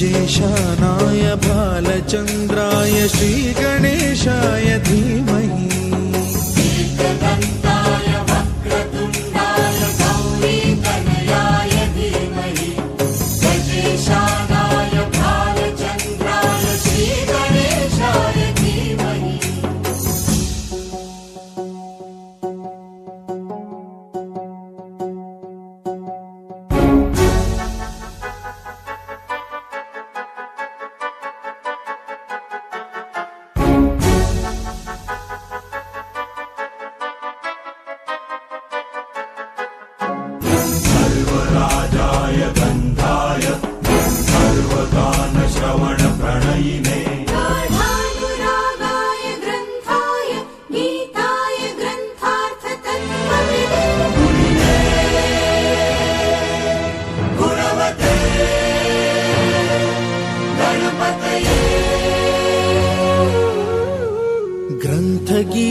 गजेशानाय बालचन्द्राय श्रीगणेशाय धीमहि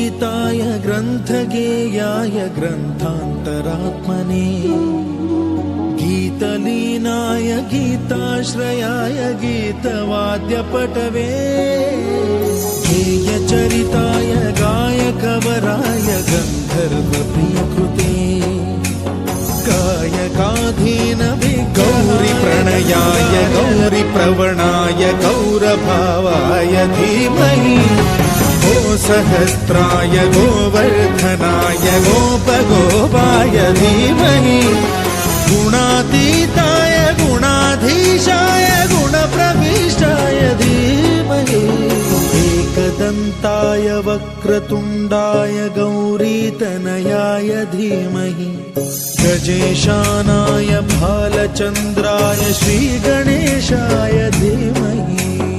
ग्रन्थगीताय ग्रन्थगेयाय ग्रन्थान्तरात्मने गीतलीनाय गीताश्रयाय गीतवाद्यपटवे गेयचरिताय गायकवराय गन्धर्वप्रियकृते गायकाधीनवे गौरिप्रणयाय गौरिप्रवणाय सहस्राय गोवर्धनाय गोपगोपाय धीमहि। गुणातीताय गुणाधीशाय गुणप्रविष्टाय धीमहि। एकदन्ताय वक्रतुण्डाय गौरीतनयाय धीमहि। गजेशानाय भालचन्द्राय श्रीगणेशाय धीमहि